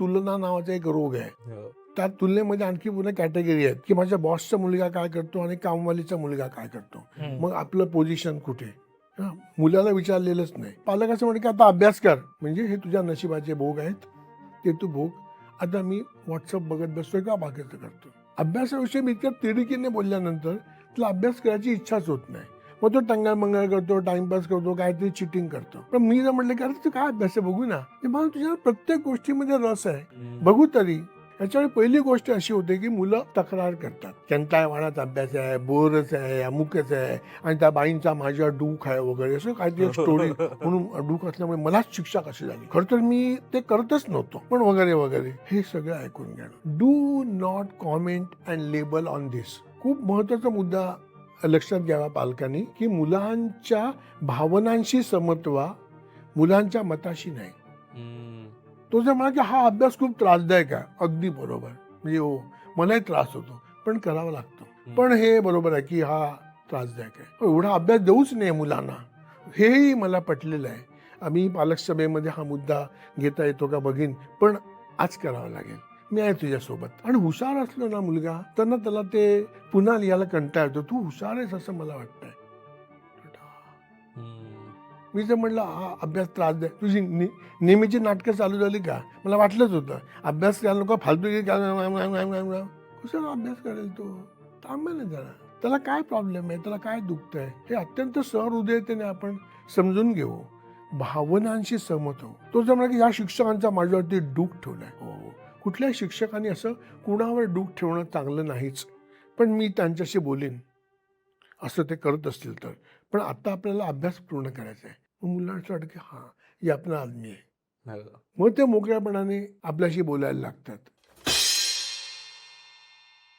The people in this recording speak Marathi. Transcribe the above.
तुलना नावाचा एक रोग आहे. हो. त्या तुलनेमध्ये आणखी पुन्हा कॅटेगरी आहेत की माझ्या बॉसचा मुलगा काय करतो आणि कामवालीचा मुलगा काय करतो. मग आपलं पोझिशन कुठे? मुलाला विचारलेलंच नाही. पालक असं म्हणते की आता अभ्यास कर. म्हणजे हे तुझ्या नशिबाचे भोग आहेत. ते तू भोग. आता मी व्हॉट्सअप बघत बसतोय का? बाकीचं करतो अभ्यासाविषयी मी इतक्या तिरिकीने बोलल्यानंतर तुला अभ्यास करायची इच्छाच होत नाही. मग तो टंगळ मंगळ करतो टाइमपास करतो काहीतरी चिटिंग करतो. पण मी जर म्हटलं की अरे तू काय अभ्यास आहे? बघू ना. मला तुझ्या प्रत्येक गोष्टीमध्ये रस आहे. बघू तरी. याच्यामुळे पहिली गोष्ट अशी होते की मुलं तक्रार करतात. त्यांचा वाणाचा अभ्यास आहे बोरच आहे अमुकच आहे आणि त्या बाईंचा माझ्या डूक आहे वगैरे. असं काहीतरी स्टोरी म्हणून डूक असल्यामुळे मलाच शिक्षा कशी झाली? खरं तर मी ते करतच नव्हतो. पण वगैरे वगैरे. हे सगळं ऐकून घ्या. Do not comment and label on this खूप महत्त्वाचा मुद्दा लक्षात घ्यावा पालकांनी की मुलांच्या भावनांशी समत्वा मुलांच्या मताशी नाही. तो जर म्हणा की हा अभ्यास खूप त्रासदायक आहे अगदी बरोबर. म्हणजे हो मलाही त्रास होतो पण करावा लागतो. पण हे बरोबर आहे की हा त्रासदायक आहे. एवढा अभ्यास देऊच नाही मुलांना. हेही मला पटलेलं आहे. आम्ही पालक सभेमध्ये हा मुद्दा घेता येतो का बघीन पण आज करावं लागेल. मी आहे तुझ्यासोबत. आणि हुशार असलो ना मुलगा तर ना त्याला ते पुन्हा लिहायला कंटाळ येतो. तू हुशार आहेस असं मला वाटतंय. मी जर म्हटलं हा अभ्यास त्रास द्या तुझी नेहमीची नाटकं चालू झाली का? मला वाटलंच होतं. अभ्यास करायला नको फालतू कशाला अभ्यास करेल तो? थांबेल ना जरा. त्याला काय प्रॉब्लेम आहे? त्याला काय दुखत आहे हे अत्यंत सहृदयतेने आपण समजून घेऊ. भावनांशी सहमत हो तो जर म्हणा की या शिक्षकांचा माझ्यावरती डूक ठेवलाय. हो कुठल्याही शिक्षकांनी असं कुणावर डूक ठेवणं चांगलं नाहीच. पण मी त्यांच्याशी बोलीन. असं ते करत असतील तर. पण आता आपल्याला अभ्यास पूर्ण करायचा आहे. मग मुलांना असं वाटतं की हां ही आपला आदमी आहे. हो. मग ते मोकळ्यापणाने आपल्याशी बोलायला लागतात.